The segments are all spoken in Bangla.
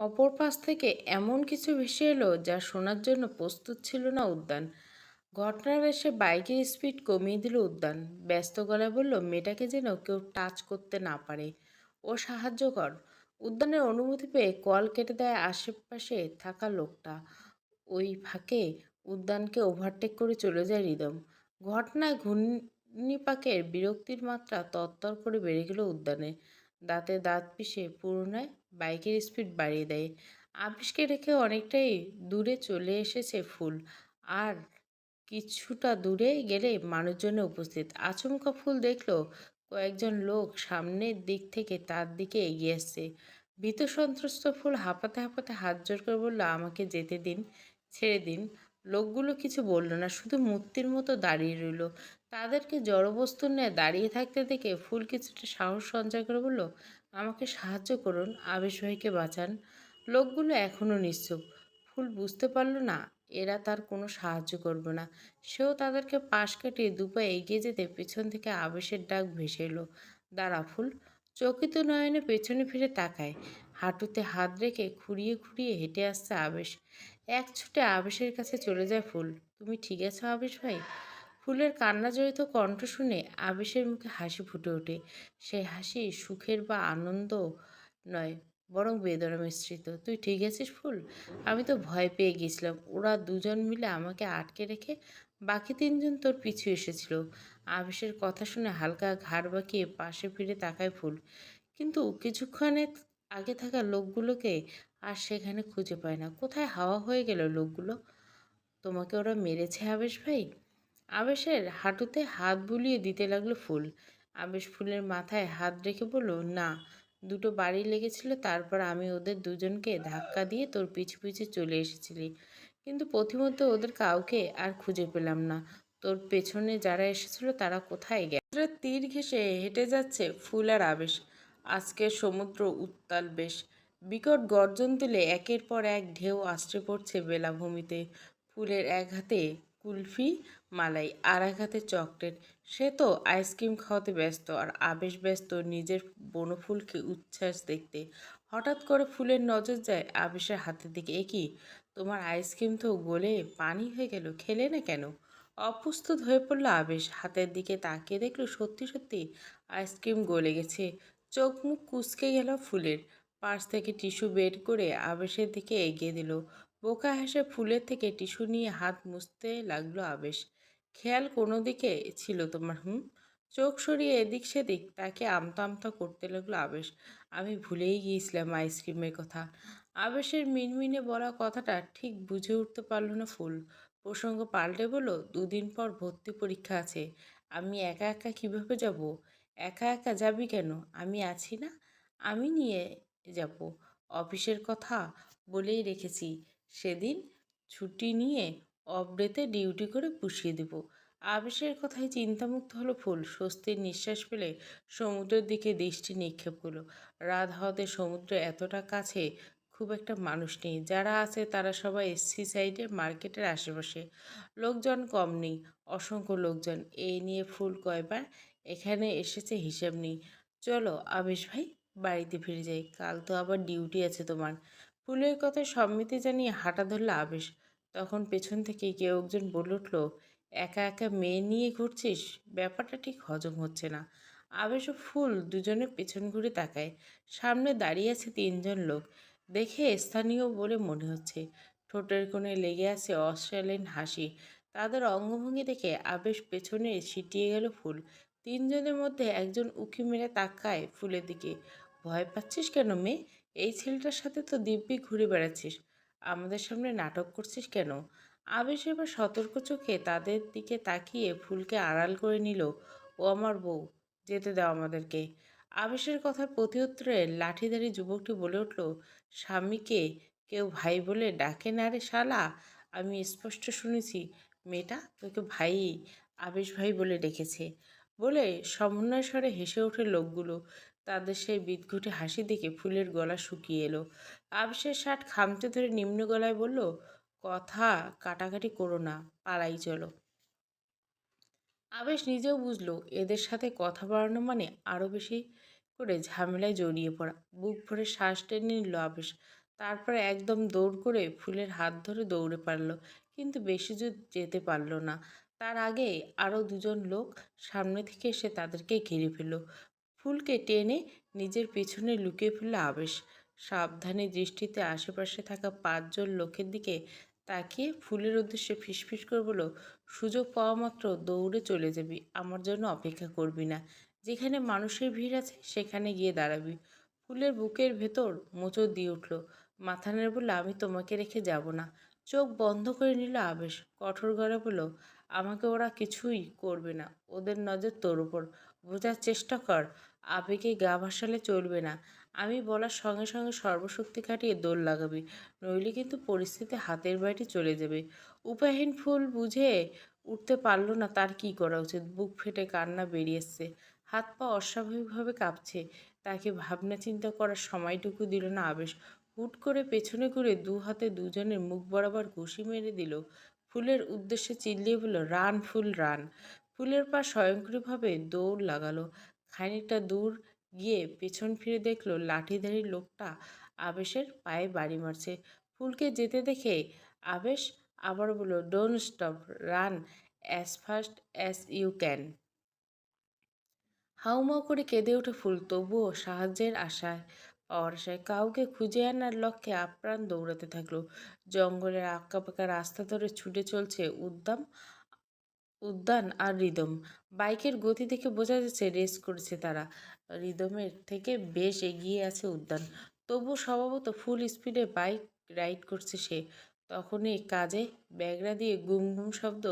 অপর পাশ থেকে এমন কিছু ভেসে এলো যা শোনার জন্য প্রস্তুত ছিল না উদ্যান। ঘটনার এসে বাইকের স্পিড কমিয়ে দিল উদ্যান। ব্যস্ত গলায় বলল, মেয়েটাকে যেন কেউ টাচ করতে না পারে। ও সাহায্য কর উদ্যানের অনুমতি পেয়ে কল কেটে দেয় আশেপাশে থাকা লোকটা। ওই ফাঁকে উদ্যানকে ওভারটেক করে চলে যায় রিদম। ঘটনায় ঘূর্ণিপাকের বিরক্তির মাত্রা তরতর করে বেড়ে গেল উদ্যানে। দাঁতে দাঁত পিষে পুরোনায় বাইকের স্পিড বাড়িয়ে দেয়। আবিষ্কে রেখে অনেকটাই দূরে চলে এসেছে ফুল। আর কিছুটা দূরে গেলে মানুষজনে উপস্থিত। আচমকা ফুল দেখল কয়েকজন লোক সামনের দিক থেকে তার দিকে এগিয়ে আসছে। ভীত সন্ত্রস্ত ফুল হাঁপাতে হাঁপাতে হাত জোর করে বলল, আমাকে যেতে দিন, ছেড়ে দিন। লোকগুলো কিছু বলল না, শুধু মূর্তির মতো দাঁড়িয়ে রইল। তাদেরকে জড়বস্তু নিয়ে দাঁড়িয়ে থাকতে দেখে ফুল কিছুটা সাহস সঞ্চয় করে বলল, আমাকে সাহায্য করুন, আবেশ ভাইকে বাঁচান। লোকগুলো এখনও নিশ্চুপ। ফুল বুঝতে পারল না, এরা তার কোনো সাহায্য করবে না। সেও তাদেরকে পাশ কাটিয়ে দুপা এগিয়ে যেতে পেছন থেকে আবেশের ডাক ভেসে এলো। দাঁড়া ফুল। চকিত নয়নে পেছনে ফিরে তাকায়। হাঁটুতে হাত রেখে খুঁড়িয়ে খুঁড়িয়ে হেঁটে আসছে আবেশ। এক ছুটে আবেশের কাছে চলে যায় ফুল। তুমি ঠিক আছো আবেশ ভাই? ফুলের কান্নাজড়িত কণ্ঠ শুনে আবেশের মুখে হাসি ফুটে ওঠে। সেই হাসি সুখের বা আনন্দ নয়, বরং বেদনা মিশ্রিত। তুই ঠিক আছিস ফুল? আমি তো ভয় পেয়ে গেছিলাম। ওরা দুজন মিলে আমাকে আটকে রেখে বাকি তিনজন তোর পিছু এসেছিল। আবেশের কথা শুনে হালকা ঘাড় বাঁকিয়ে পাশে ফিরে তাকায় ফুল। কিন্তু কিছুক্ষণে আগে থাকা লোকগুলোকে আর সেখানে খুঁজে পায় না। কোথায় হাওয়া হয়ে গেল লোকগুলো? তোমাকে ওরা মেরেছে আবেশ ভাই? আবেশের হাঁটুতে হাত বুলিয়ে দিতে লাগল ফুল। আবেশ ফুলের মাথায় হাত রেখে বলল, না, দুটো বাড়ি লেগেছিল, তারপর আমি ওদের দুজনকে ধাক্কা দিয়ে তোর পিছু পিছু চলে এসেছিলি। কিন্তু পথিমধ্যে ওদের কাউকে আর খুঁজে পেলাম না। তোর পেছনে যারা এসেছিল, তারা কোথায় গেল তীর ঘেসে হেঁটে যাচ্ছে ফুল আর আবেশ। আজকে সমুদ্র উত্তাল বেশ। বিকট গর্জন তুলে একের পর এক ঢেউ আশ্রে পড়ছে বেলাভূমিতে। ফুলের এক হাতে কুলফি, মালাই, আর এক হাতে চকলেট। সে তো আইসক্রিম খাওয়াতে ব্যস্ত আর আবেশ ব্যস্ত নিজের বনফুলকে উচ্ছ্বাস দেখতে। হঠাৎ করে ফুলের নজর যায় আবেশের হাতের দিকে। এ কি? তোমার আইসক্রিম তো গলে পানি হয়ে গেল, খেলে না কেন? অপ্রস্তুত হয়ে পড়ল আবেশ। হাতের দিকে তাকিয়ে দেখল সত্যি সত্যি আইসক্রিম গলে গেছে। চোখ মুখ কুচকে গেল ফুলের। পার্স থেকে টিস্যু বের করে আবেশের দিকে এগিয়ে দিল। বোকা হেসে ফুলের থেকে টিস্যু নিয়ে হাত মুছতে লাগল আবেশ। খেয়াল কোনো দিকে ছিল তোমার, হুম? চোখ সরিয়ে এদিক সেদিক তাকে আমতা আমতা করতে লাগল আবেশ। আমি ভুলেই গিয়েছিলাম আইসক্রিমের কথা। আবেশের মিনমিনে বলা কথাটা ঠিক বুঝে উঠতে পারল না ফুল। প্রসঙ্গ পাল্টে বলো দুদিন পর ভর্তি পরীক্ষা আছে। আমি একা একা কীভাবে যাব? একা একা যাবি কেন? আমি আছি না? আমি নিয়ে যাব অফিসের কথা বলেই রেখেছি। সেদিন ছুটি নিয়ে অব্রেতে ডিউটি করে পুষিয়ে দেব। আবেশের কথায় চিন্তামুক্ত হলো ফুল। স্বস্তির নিঃশ্বাস ফেলে সমুদ্রের দিকে দৃষ্টি নিক্ষেপ করল। রাত হওয়াতে সমুদ্র এতটা কাছে, খুব একটা মানুষ নেই। যারা আছে তারা সবাই এসসি সাইডে মার্কেটের আশেপাশে। লোকজন কম নেই, অসংখ্য লোকজন। এই নিয়ে ফুল কয়বার এখানে এসেছে হিসাব নেই। চলো আবেশ ভাই বাড়িতে ফিরে যাই। কাল তো আবার ডিউটি আছে তোমার। ফুলের কথায় সম্মতি জানিয়ে হাঁটা ধরল আবেশ। তখন পেছন থেকে কেউ একজন বলে উঠল, একা একা মেয়ে নিয়ে ঘুরছিস? ব্যাপারটা ঠিক হজম হচ্ছে না। আবেশ ও ফুল দুজনে পেছন ঘুরে তাকায়। সামনে দাঁড়িয়ে আছে তিনজন লোক। দেখে স্থানীয় বলে মনে হচ্ছে। ঠোঁটের কোণে লেগে আছে অস্ট্রেলিয়ান হাসি। তাদের অঙ্গভঙ্গি দেখে আবেশ পেছনে ছিটিয়ে গেল ফুল। তিনজনের মধ্যে একজন উকি মেরে তাকায় ফুলের দিকে। ভয় পাচ্ছিস কেন মেয়ে? এই ছেলেটার সাথে তো দিব্যি ঘুরে বেড়াচ্ছিস। আমাদের সামনে নাটক করছিস কেন? আবেশ এবার সতর্ক চোখে তাদের দিকে তাকিয়ে ফুলকে আড়াল করে নিল। ও আমার বউ, যেতে দাও আমাদেরকে। আবেশের কথার প্রতি উত্তরে লাঠিধারী যুবকটি বলে উঠল, স্বামীকে কেউ ভাই বলে ডাকে না রে শালা। আমি স্পষ্ট শুনেছি, মেয়েটা তোকে ভাই, আবেশ ভাই বলে ডেকেছে। বলে সমন্বয় স্বরে হেসে ওঠে লোকগুলো। তাদের সেই বিদঘুটে হাসি দেখে ফুলের গলা শুকিয়ে এলো। আবেশের শার্ট খামচে ধরে নিম্ন গলায় বলল, কথা কাটাকাটি করো না, পালাই চলো। আবেশ নিজেও বুঝলো, এদের সাথে কথা বাড়ানো মানে আরও বেশি করে ঝামেলায় জড়িয়ে পড়া। বুক ভরে শ্বাস টেনে নিল আবেশ। তারপর একদম দৌড় করে ফুলের হাত ধরে দৌড়ে পারল, কিন্তু বেশি দূর যেতে পারল না। তার আগে আরও দুজন লোক সামনে থেকে এসে তাদেরকে ঘিরে ফেলল। ফুলকে টেনে নিজের পিছনে লুকিয়ে ফেলল আবেশ। সাবধানে দৃষ্টিতে আশেপাশে থাকা পাঁচজন লোকের দিকে তাকিয়ে ফুলের উদ্দেশ্যে ফিসফিস করে বলল, সুযোগ পাওয়া মাত্র দৌড়ে চলে যাবি, আমার জন্য অপেক্ষা করবি না। যেখানে মানুষের ভিড় আছে, সেখানে গিয়ে দাঁড়াবি। ফুলের বুকের ভেতর মোচড় দিয়ে উঠল। মাথা নেড়ে বলল, আমি তোমাকে রেখে যাব না। চোখ বন্ধ করে নিল আবেশ। কঠোর গড়ে বলল, আমাকে ওরা কিছুই করবে না। ওদের নজর তোর উপর। বোঝার চেষ্টা কর। আবেগে গা ভাসালে চলবে না। আমি বলার সঙ্গে সঙ্গে সর্বশক্তি খাটিয়ে দৌড় লাগাবি, নইলে কিন্তু পরিস্থিতি হাতের বাইরে চলে যাবে। উপায়হীন ফুল বুঝে উঠতে পারল না তার কি করা উচিত। বুক ফেটে কান্না বেরিয়েছে হাত পা অস্বাভাবিকভাবে কাঁপছে। তাকে ভাবনা চিন্তা করার সময়টুকু দিল না আবেশ। হুট করে পেছনে ঘুরে দু হাতে দুজনের মুখ বরাবর ঘুষি মেরে দিল। ফুলের উদ্দেশ্যে চিল্লিয়ে বলল, রান ফুল, রান। ফুলের পা স্বয়ংক্রিয়ভাবে দৌড় লাগালো। খানিকটা দূর গিয়ে পেছন ফিরে দেখল লাঠিধারী লোকটা আবেশের পায়ে বাড়ি মারছে। ফুলকে যেতে দেখে আবেশ আবার বলল don't stop run as fast as you can হাউমাউ করে কেঁদে ওঠে ফুল, তবুও সাহায্যের আশায়, পাওয়ার আশায়। কাউকে খুঁজে আনার লক্ষ্যে আপ্রাণ দৌড়াতে থাকল। জঙ্গলের আঁকা পাকা রাস্তা ধরে ছুটে চলছে উদ্দাম উদ্যান আর রিদম বাইকের গতি দেখে বোঝা যাচ্ছে রেস করেছে তারা। রিদমের থেকে বেশ এগিয়ে আছে উদ্যান। তবু স্বভাবত ফুল স্পিডে বাইক রাইড করছে সে। তখনই কাজে ব্যাগরা দিয়ে গুম গুম শব্দ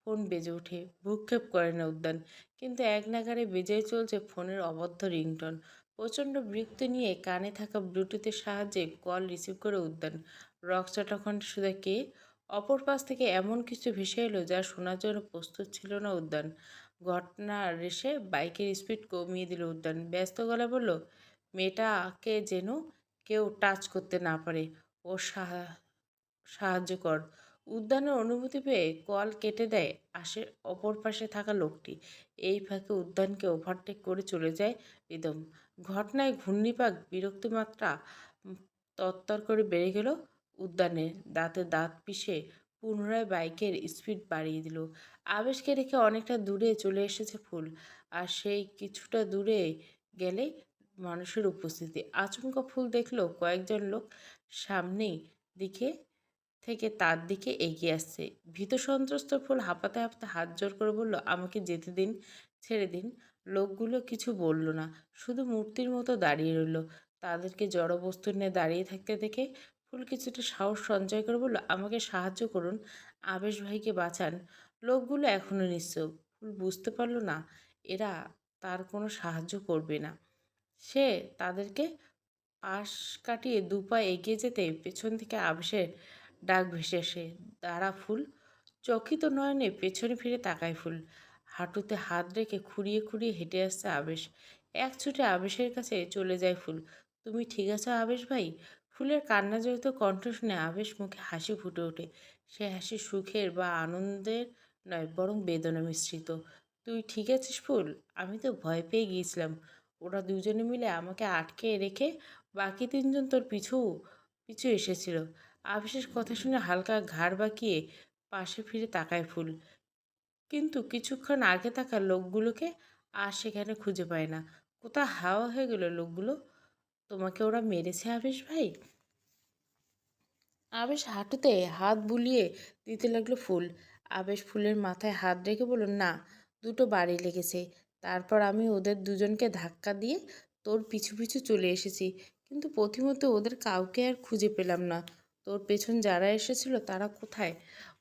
ফোন বেজে ওঠে। ভূক্ষেপ করে না উদ্যান, কিন্তু এক নাগারে বেজেই চলছে ফোনের অবদ্ধ রিংটন। প্রচণ্ড বৃত্তি নিয়ে কানে থাকা ব্লুটুথের সাহায্যে কল রিসিভ করে উদ্যান। রক্সটা কণ্ঠে সুদা কে অপর পাশ থেকে এমন কিছু ভেসে এলো যা শোনার জন্য প্রস্তুত ছিল না উদ্যান। ঘটনা রেসে বাইকের স্পিড কমিয়ে দিল উদ্যান। ব্যস্ত গলায় বলল, মেয়েটাকে যেন কেউ টাচ করতে না পারে, ও সাহায্য কর। উদ্যানের অনুভূতি পেয়ে কল কেটে দেয় আসে অপর পাশে থাকা লোকটি। এই ফাঁকে উদ্যানকে ওভারটেক করে চলে যায় রিদম। ঘটনায় ঘূর্ণিপাক বিরক্তিমাত্রা তত্তর করে বেড়ে গেল। উদ্যানে দাঁতে দাঁত পিষে পুনরায় বাইকের স্পিড বাড়িয়ে দিল। আবেশকে রেখে অনেকটা দূরে চলে এসেছে ফুল, আর সেই কিছুটা দূরে গেলে মানুষের উপস্থিতি। আচমকা ফুল দেখল কয়েকজন লোক সামনেই দিকে থেকে তার দিকে এগিয়ে আসছে। ভীত সন্ত্রস্ত ফুল হাঁপাতে হাঁপাতে হাত জোর করে বলল, আমাকে যেতে দিন, ছেড়ে দিন। লোকগুলো কিছু বলল না, শুধু মূর্তির মতো দাঁড়িয়ে রইল। তাদেরকে জড়বস্তু নিয়ে দাঁড়িয়ে থাকতে দেখে ফুল কিছুটা সাহস সঞ্চয় করে বলল, আমাকে সাহায্য করুন, আবেশ ভাইকে বাঁচান। লোকগুলো এখনও নিশ্চয় ফুল বুঝতে পারল না, এরা তার কোনো সাহায্য করবে না। সে তাদেরকে পাশ কাটিয়ে দু পা এগিয়ে যেতে পেছন থেকে আবেশের ডাক ভেসে আসে। দাঁড়া ফুল। চকিত নয়নে পেছনে ফিরে তাকায় ফুল। হাঁটুতে হাত রেখে খুঁড়িয়ে খুঁড়িয়ে হেঁটে আসছে আবেশ। এক ছুটে আবেশের কাছে চলে যায় ফুল। তুমি ঠিক আছো আবেশ ভাই? ফুলের কান্না জড়িত কণ্ঠ শুনে আবেশ মুখে হাসি ফুটে ওঠে। সে হাসি সুখের বা আনন্দের নয়, বরং বেদনা মিশ্রিত। তুই ঠিক আছিস ফুল? আমি তো ভয় পেয়ে গিয়েছিলাম। ওরা দুজনে মিলে আমাকে আটকে রেখে বাকি তিনজন তোর পিছু পিছু এসেছিল। আবেশের কথা শুনে হালকা ঘাড় বাঁকিয়ে পাশে ফিরে তাকায় ফুল। কিন্তু কিছুক্ষণ আগে থাকা লোকগুলোকে আর সেখানে খুঁজে পায় না। কোথা হাওয়া হয়ে গেল লোকগুলো। তোমাকে ওরা মেরেছে আবেশ ভাই? আবেশ হাঁটুতে হাত বুলিয়ে দিতে লাগল ফুল। আবেশ ফুলের মাথায় হাত রেখে বলল, না, দুটো বাড়ি লেগেছে। তারপর আমি ওদের দুজনকে ধাক্কা দিয়ে তোর পিছু পিছু চলে এসেছি। কিন্তু প্রথমত ওদের কাউকে আর খুঁজে পেলাম না। তোর পেছন যারা এসেছিল তারা কোথায়?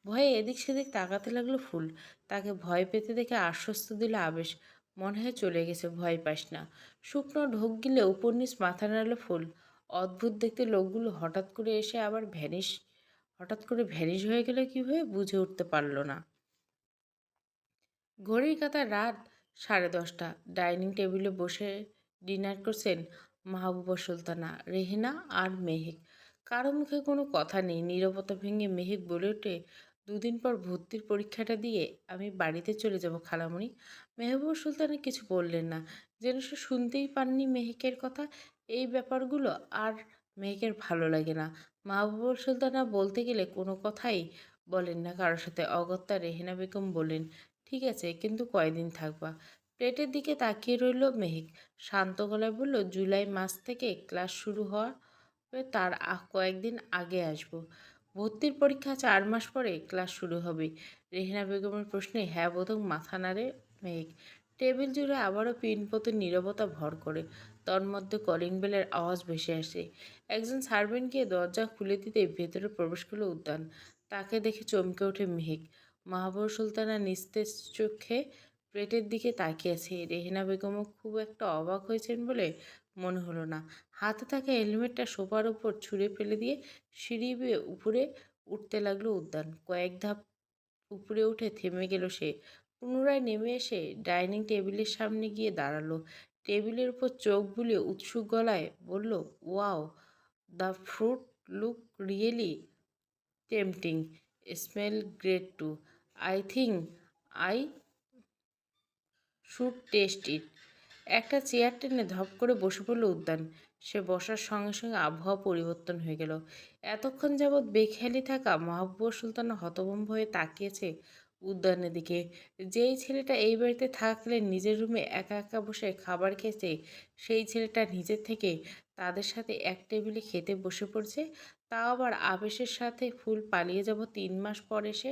ভয়ে এদিক সেদিক তাকাতে লাগল ফুল। তাকে ভয় পেতে দেখে আশ্বস্ত দিল আবেশ। মনে হয় চলে গেছে, ভয় পাস না। শুকনো ঢোক গিলে উপর নিচ মাথা নাড়ালো ফুল। অদ্ভুত দেখতে লোকগুলো হঠাৎ করে এসে আবার ভ্যানিশ, হঠাৎ করে ভ্যানিশ হয়ে গেলে কীভাবে বুঝে উঠতে পারল না। ঘড়ির কাতা রাত সাড়ে দশটা। ডাইনিং টেবিলে বসে ডিনার করছেন মাহবুবা সুলতানা, রেহেনা আর মেহেক। কারও মুখে কোনো কথা নেই। নীরবতা ভেঙে মেহেক বলে ওঠে দুদিন পর ভর্তির পরীক্ষাটা দিয়ে আমি বাড়িতে চলে যাব, খালামণি। মেহবুব সুলতানা কিছু বললেন না। যেন সে শুনতেই পাননি মেহেকের কথা, এই ব্যাপারগুলো আর মেহেকের ভালো লাগে না। মাহবুবুল সুলতানা বলতে গেলে কোনো কথাই বলেন না, কারোর সাথে অগত্যা রেহেনা বেগম বলেন ঠিক আছে, কিন্তু কয়দিন থাকবা? প্লেটের দিকে তাকিয়ে রইল মেহেক। শান্ত গলায় বলল, জুলাই মাস থেকে ক্লাস শুরু হওয়ার তার কয়েকদিন আগে আসব। ভর্তির পরীক্ষা চার মাস পরে ক্লাস শুরু হবে। রেহেনা বেগমের প্রশ্নে হ্যাঁ বোধক মাথা নাড়ে মেঘ। টেবিল জুড়ে আবারও পিনপতের নীরবতা ভর করে। তন্মধ্যে কলিং বেলের আওয়াজ ভেসে আসে। একজন সার্ভেন্ট গিয়ে দরজা খুলে দিতে ভেতরে প্রবেশ করল উদ্যান। তাকে দেখে চমকে ওঠে মেহেক মাহবুব সুলতানা নিস্তেজ চোখে প্লেটের দিকে তাকিয়ে আছে। রেহেনা বেগমও খুব একটা অবাক হয়েছেন বলে মনে হলো না। হাতে থাকা হেলমেটটা সোফার উপর ছুঁড়ে ফেলে দিয়ে সিঁড়ি বেয়ে উপরে উঠতে লাগল উদ্যান। কয়েক ধাপ উপরে উঠে থেমে গেল সে। পুনরায় নেমে এসে ডাইনিং টেবিলের সামনে গিয়ে দাঁড়াল। টেবিলের উপর চোখ বুলিয়ে উৎসুক গলায় বলল, wow, the fruit look really tempting, smell great too. I think I should taste it. একটা চেয়ার টেনে ধপ করে বসে পড়ল উদ্যান। সে বসার সঙ্গে সঙ্গে আবহাওয়া পরিবর্তন হয়ে গেল। এতক্ষণ যাবৎ বেখেয়ালি থাকা মাহবুব সুলতানা হতভম্ব হয়ে তাকিয়েছে উদ্যানের দিকে। যেই ছেলেটা এই বাড়িতে থাকলে নিজের রুমে একা একা বসে খাবার খেয়েছে, সেই ছেলেটা নিজের থেকে তাদের সাথে এক টেবিলে খেতে বসে পড়ছে, তাও আবার আবেশের সাথে ফুল পালিয়ে যাব তিন মাস পর এসে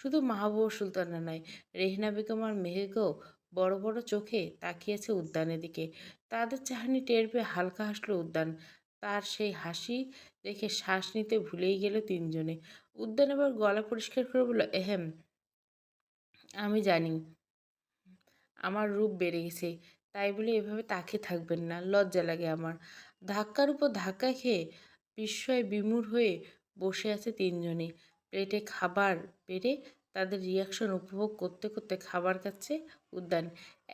শুধু মাহবুব সুলতানা নয়, রেহনা বেগম আর মেহেকেও বড় বড় চোখে তাকিয়েছে উদ্যানের দিকে। তাদের চাহানি টের পেয়ে হালকা হাসলো উদ্যান। তার সেই হাসি দেখে শ্বাস নিতে ভুলেই গেল তিনজনে। উদ্যান এবার গলা পরিষ্কার করে বলল, এহেম, আমি জানি আমার রূপ বেড়ে গেছে, তাই বলে এভাবে তাকিয়ে থাকবেন না, লজ্জা লাগে আমার। ধাক্কার উপর ধাক্কা খেয়ে বিস্ময় বিমূঢ় হয়ে বসে আছে তিনজনে। প্লেটে খাবার বেড়ে তাদের রিয়াকশন উপভোগ করতে করতে খাবার খাচ্ছে উদ্যান।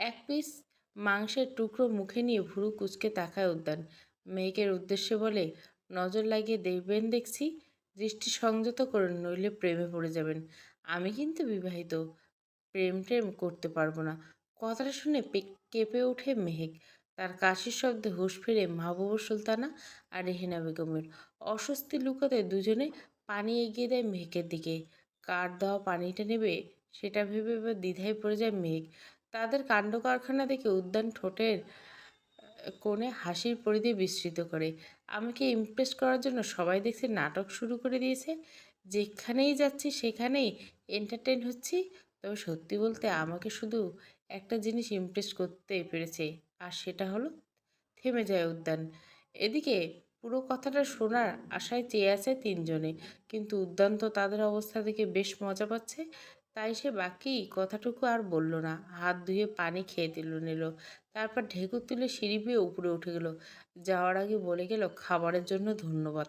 এক পিস মাংসের টুকরো মুখে নিয়ে ভুরু কুচকে তাকায় উদ্যান। মেয়েকের উদ্দেশ্যে বলে, নজর লাগিয়ে দেখবেন, দেখছি। দৃষ্টি সংযত করুন, নইলে প্রেমে পড়ে যাবেন। আমি কিন্তু বিবাহিত। প্রেম টেম করতে পারব না। কথাটা শুনে কেঁপে ওঠে মেহেক। তার কাশির শব্দে হুঁশ ফিরে মাহবুব সুলতানা আর রেহেনা বেগমের। অস্বস্তি লুকাতে দুজনে পানি এগিয়ে দেয় মেহেকের দিকে। কার দেওয়া পানিটা নেবে, সেটা ভেবে এবার দ্বিধায় পড়ে যায় মেঘ। তাদের কাণ্ড কারখানা দেখে উদ্যান ঠোঁটের কোণে হাসির পরিধি বিস্তৃত করে। আমাকে ইমপ্রেস করার জন্য সবাই দেখছে নাটক শুরু করে দিয়েছে। যেখানেই যাচ্ছি সেখানেই এন্টারটেন হচ্ছি। তবে সত্যি বলতে আমাকে শুধু একটা জিনিস ইমপ্রেস করতে পেরেছে, আর সেটা হলো, থেমে যায় উদ্যান। এদিকে পুরো কথাটা শোনার আশায় চেয়ে আছে তিনজনে। কিন্তু উদ্যান্ত তাদের অবস্থা দেখে বেশ মজা পাচ্ছে। তাই সে বাকি কথাটুকু আর বলল না। হাত ধুয়ে পানি খেয়ে দিল, নিল। তারপর ঢেকুর তুলে সিঁড়ি বেয়ে উপরে উঠে গেল। যাওয়ার আগে বলে গেল, খাবারের জন্য ধন্যবাদ।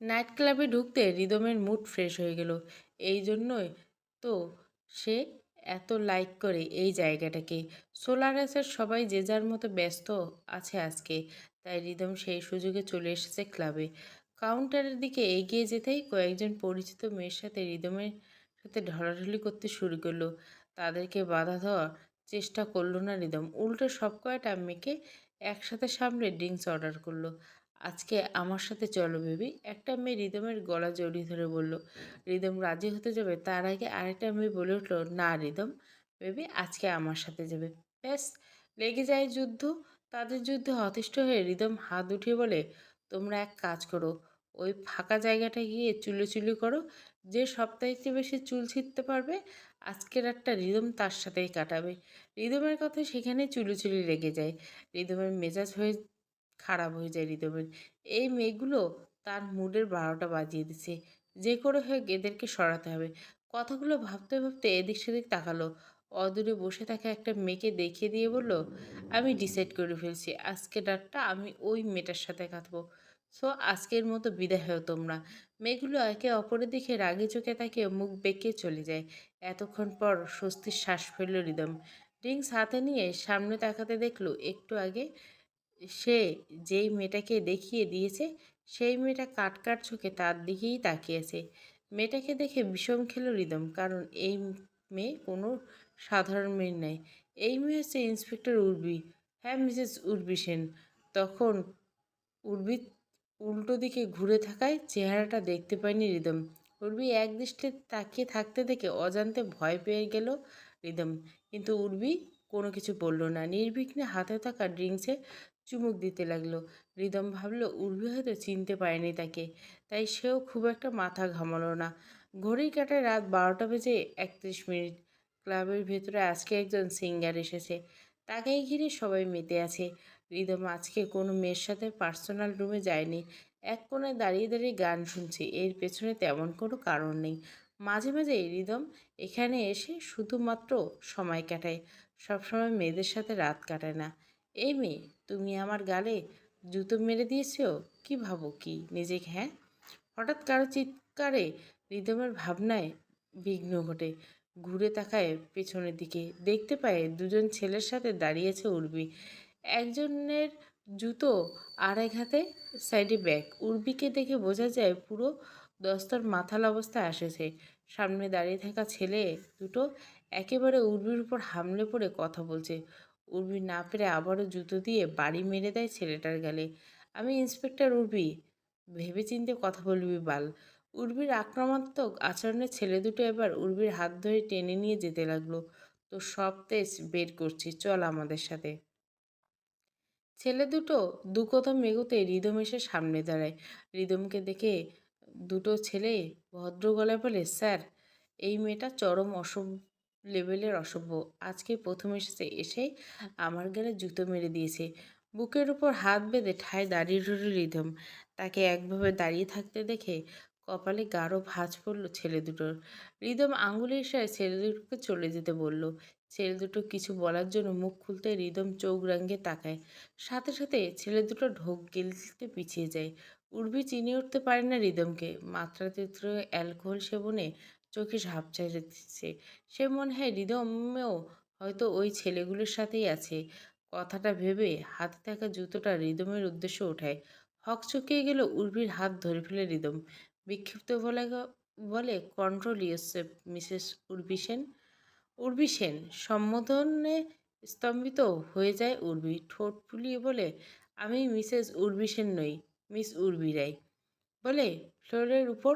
নাইট ক্লাবে ঢুকতে রিদমের মুড ফ্রেশ হয়ে গেল। এই জন্যই তো সে এত লাইক করে এই জায়গাটাকে। সোলার অ্যাসের সবাই যে যার মতো ব্যস্ত আছে আজকে, তাই রিদম সেই সুযোগে চলে এসেছে ক্লাবে কাউন্টারের দিকে এগিয়ে যেতেই কয়েকজন পরিচিত মেয়ের সাথে রিদমের সাথে ঢলাঢলি করতে শুরু করল। তাদেরকে বাধা দেওয়ার চেষ্টা করল না রিদম। উল্টো সব কয়টা মেয়েকে একসাথে সামনে ড্রিঙ্কস অর্ডার করল। আজকে আমার সাথে চলো বেবি। একটা মেয়ে রিদমের গলা জড়িয়ে ধরে বলল, রিদম রাজি হতে যাবে? তার আগে আরেকটা মেয়ে বলে উঠল, না রিদম, বেবি আজকে আমার সাথে যাবে। ব্যাস, লেগে যায় যুদ্ধ। তাদের যুদ্ধে অতিষ্ঠ হয়ে রিদম হাত উঠিয়ে বলে, তোমরা এক কাজ করো, ওই ফাঁকা জায়গাটা গিয়ে চুলো চুলি করো। যে সপ্তাহে বেশি চুল ছিঁড়তে পারবে, আজকের একটা রিদম তার সাথেই কাটাবে। রিদমের কথা সেখানে চুলোচুলি লেগে যায়। রিদমের মেজাজ হয়ে খারাপ হয়ে যায় রিদমের এই মেয়েগুলো তার মুডের বারোটা বাজিয়ে দিছে যে করে হোক এদেরকে সরাতে হবে। কথাগুলো ভাবতে ভাবতে এদিক সেদিক তাকালো। অদূরে বসে থাকা একটা মেয়েকে দেখিয়ে দিয়ে বলল, আমি ডিসাইড করে ফেলছি। আজকে ডাকটা আমি ওই মেয়েটার সাথে কাটবো। সো, আজকের মতো বিদায় হও তোমরা। মেয়েগুলো একে অপরের দিকে রাগে চোখে তাকে মুখ বেঁকে চলে যায়। এতক্ষণ পর স্বস্তির শ্বাস ফেলল রিদম। ড্রিঙ্কস হাতে নিয়ে সামনে তাকাতে দেখল, একটু আগে সে যেই মেয়েটাকে দেখিয়ে দিয়েছে, সেই মেয়েটা কাটকাট কাট চোখে তার দিকেই তাকিয়েছে। মেয়েটাকে দেখে বিষম খেলো রিদম, কারণ এই মেয়ে কোনো সাধারণ মেয়ে নয়। এই মেয়ে হচ্ছে ইন্সপেক্টর উর্বি। হ্যাঁ মিসেস উর্বি সেন। তখন উর্বি উল্টো দিকে ঘুরে থাকায় চেহারাটা দেখতে পায়নি রিদম। উর্বি এক দৃষ্টিতে তাকিয়ে থাকতে দেখে অজান্তে ভয় পেয়ে গেল রিদম। কিন্তু উর্বি কোনো কিছু বলল না। নির্বিঘ্নে হাতে থাকা ড্রিঙ্কসে চুমুক দিতে লাগল। রিদম ভাবলো উর্বি হয়তো চিনতে পারেনি তাকে। তাই সেও খুব একটা মাথা ঘামালো না। ঘড়ির কাটায় রাত বারোটা বেজে একত্রিশ মিনিট। ক্লাবের ভেতরে আজকে একজন সিঙ্গার এসেছে। তাকেই ঘিরে সবাই মেতে আছে। রিদম আজকে কোনো মেয়ের সাথে পার্সোনাল রুমে যায়নি। এক কোণে দাঁড়িয়ে দাঁড়িয়ে গান শুনছে। এর পেছনে তেমন কোনো কারণ নেই। মাঝে মাঝে রিদম এখানে এসে শুধুমাত্র সময় কাটায়। সবসময় মেয়েদের সাথে রাত কাটায় না। এই মেয়ে তুমি আমার গালে জুতো মেরে দিয়েছ? কি ভাবো কি নিজেকে হ্যাঁ? হঠাৎ কারও চিৎকারে রিদমের ভাবনায় বিঘ্ন ঘটে। ঘুরে তাকায় পেছনের দিকে। দেখতে পায় দুজন ছেলের সাথে দাঁড়িয়েছে উর্বি। একজনের জুতো আর এক হাতে, সাইডে ব্যাগ। উর্বিকে দেখে বোঝা যায় পুরো দস্তর মাথাল অবস্থায় আসেছে। সামনে দাঁড়িয়ে থাকা ছেলে দুটো একেবারে উর্বির উপর হামলে পড়ে কথা বলছে। উর্বি না পেরে আবারও জুতো দিয়ে বাড়ি মেরে দেয় ছেলেটার গালে। আমি ইন্সপেক্টর উর্বি। ভেবেচিন্তে কথা বলবি বাল। উর্বির আক্রমণাত্মক আচরণে ছেলে দুটো এবার উর্বির হাত ধরে টেনে নিয়ে যেতে লাগল। তো সব তেজ বের করছি, চল আমাদের সাথে। ছেলে দুটো দু কদম এগোতে রিদম এসে সামনে দাঁড়ায়। রিদমকে দেখে দুটো ছেলে ভদ্র গলায় বলে, স্যার, এই মেয়েটা চরম অসভ্য লেভেলের অসভ্য। আজকে প্রথম এসেছে এসেই আমার গালে জুতো মেরে দিয়েছে। বুকের উপর হাত বেঁধে ঠায় দাঁড়িয়ে রইল রিদম তাকে একভাবে দাঁড়িয়ে থাকতে দেখে কপালে গাঢ় ভাঁজ পড়ল ছেলে দুটোর। রিদম আঙুলের ইশারায় ছেলে দুটোকে চলে যেতে বলল। ছেলে দুটো কিছু বলার জন্য মুখ খুলতে রিদম চোখ রাঙ্গে তাকায়। সাথে সাথে ছেলে দুটো ঢোক গিলতে পিছিয়ে যায়। উর্বি চিনে উঠতে পারে না রিদমকে মাত্রাতিরিক্ত অ্যালকোহল সেবনে চোখে ঝাঁপ দিচ্ছে। সে মনে হয় রিদমেও হয়তো ওই ছেলেগুলোর সাথেই আছে। কথাটা ভেবে হাতে থাকা জুতোটা রিদমের উদ্দেশ্যে ওঠায়। হক চকিয়ে গেল উর্বির হাত ধরে ফেলে রিদম বিক্ষিপ্ত বলে বলে, control yourself Mrs Urbi Sen. Urbi Sen? সম্বোধনে স্তম্ভিত হয়ে যায় উর্বি ঠোঁট ফুলিয়ে বলে, আমি মিসেস উর্বি সেন নই, মিস উর্বি রাই বলে, ফ্লোরের উপর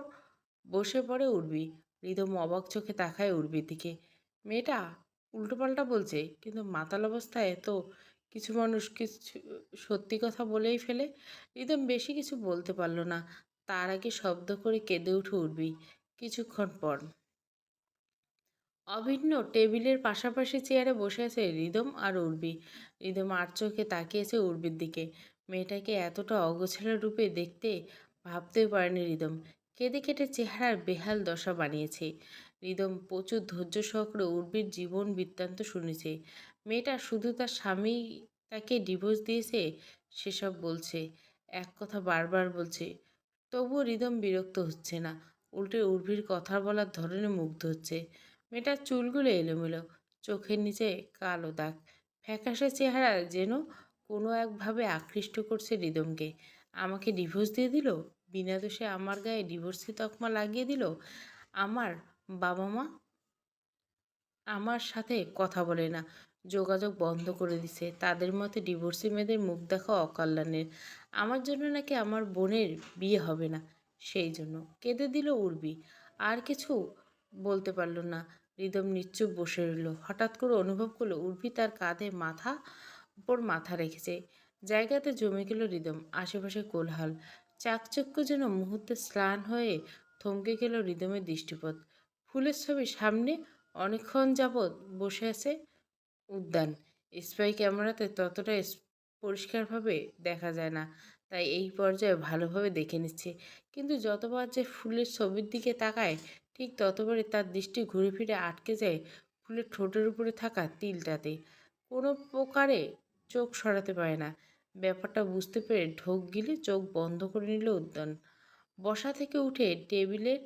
বসে পড়ে উর্বি রিদম অবাক চোখে তাকায় উর্বির দিকে। মেয়েটা উল্টোপাল্টা বলছে, কিন্তু মাতাল অবস্থায় তো কিছু মানুষ কিছু সত্যি কথা বলেই ফেলে রিদম বেশি কিছু বলতে পারল না। তার আগে শব্দ করে কেঁদে উঠে উঠবি কিছুক্ষণ পর। অভিন্ন টেবিলের পাশাপাশি চেয়ারে বসে আছে রিদম আর উর্বি। রিদম আর চোখে তাকিয়েছে উর্বির দিকে। মেয়েটাকে এতটা অগোছালো রূপে দেখতে ভাবতেও পারেনি রিদম কেঁদে কেটে চেহারার বেহাল দশা বানিয়েছে। রিদম প্রচুর ধৈর্য সহকারে উর্বির জীবন বৃত্তান্ত শুনেছে। মেয়েটা শুধু তার স্বামী তাকে ডিভোর্স দিয়েছে, সেসব বলছে। এক কথা বারবার বলছে। তবুও রিদম বিরক্ত হচ্ছে না। উল্টে উর্বির কথা বলার ধরনে মুগ্ধ হচ্ছে। মেয়েটার চুলগুলো এলোমেলো, চোখের নিচে কালো দাগ। ফ্যাকাশে চেহারা যেন কোনো একভাবে আকৃষ্ট করছে রিদমকে। আমাকে ডিভোর্স দিয়ে দিল? বিনা দোষে আমার গায়ে ডিভোর্সি তকমা লাগিয়ে দিল? আমার বাবা মা আমার সাথে কথা বলে না। যোগাযোগ বন্ধ করে দিছে। তাদের মতে ডিভোর্সি মেয়েদের মুখ দেখা অকল্যাণের আমার জন্য নাকি আমার বোনের বিয়ে হবে না। সেই জন্য কেঁদে দিল উর্বি। আর কিছু বলতে পারল না। রিদম নিশ্চুপ বসে রইল। হঠাৎ করে অনুভব করল উর্বি তার কাঁধে মাথা, উপর মাথা রেখেছে। জায়গাতে জমে গেল রিদম। আশেপাশে কোলহাল। চাকচক্য যেন মুহূর্তে স্নান হয়ে থমকে গেল রিদমের দৃষ্টিপথ। ফুলের ছবি সামনে অনেকক্ষণ যাবৎ বসে আছে উদ্যান। স্পাই ক্যামেরাতে ততটা পরিষ্কারভাবে দেখা যায় না, তাই এই পর্যায়ে ভালোভাবে দেখে নিচ্ছে। কিন্তু যতবার যে ফুলের ছবির দিকে তাকায়, ঠিক ততবারই তার দৃষ্টি ঘুরে ফিরে আটকে যায় ফুলের ঠোঁটের উপরে থাকা তিলটাতে। কোনো প্রকারে চোখ সরাতে পারে না। ব্যাপারটা বুঝতে পেরে ঢোক গিলে চোখ বন্ধ করে নিল উদ্যান। বসা থেকে উঠে টেবিলের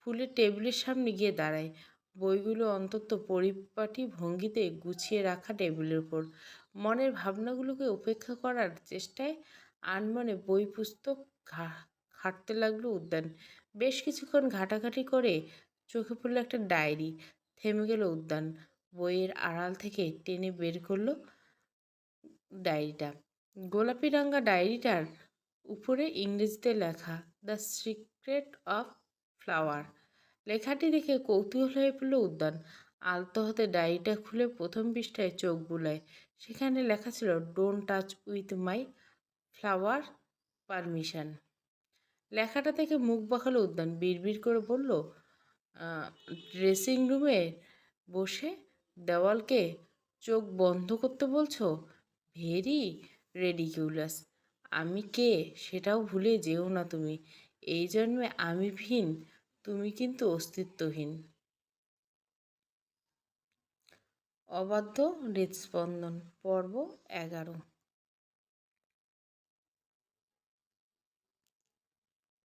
ফুলের টেবিলের সামনে গিয়ে দাঁড়ায়। বইগুলো অন্তত পরিপাটি ভঙ্গিতে গুছিয়ে রাখা টেবিলের উপর। মনের ভাবনাগুলোকে উপেক্ষা করার চেষ্টায় আনমনে বই পুস্তক ঘাঁটতে লাগল উদ্যান। বেশ কিছুক্ষণ ঘাটাঘাটি করে চোখে পড়ল একটা ডায়েরি। থেমে গেল উদ্যান। বইয়ের আড়াল থেকে টেনে বের করল ডায়েরিটা। গোলাপি রাঙ্গা ডায়েরিটার উপরে ইংরেজিতে লেখা, দ্য সিক্রেট অফ ফ্লাওয়ার। লেখাটি দেখে কৌতূহল হয়ে পড়ল উদ্যান। আলতো হাতে ডায়েরিটা খুলে প্রথম পৃষ্ঠায় চোখ বুলায়। সেখানে লেখা ছিল don't touch with my flower permission লেখাটা থেকে মুখ বাঁকালো উদ্যান, বিড়বিড় করে বলল ড্রেসিং রুমে বসে দেওয়ালকে চোখ বন্ধ করতে বলছো? ভেরি রেডিকিউলাস আমি কে? সেটাও ভুলে যেও না তুমি। এই জন্মে আমি ভিন, তুমি কিন্তু অস্তিত্বহীন। অবাধ্য হৃদস্পন্দন, পর্ব এগারো।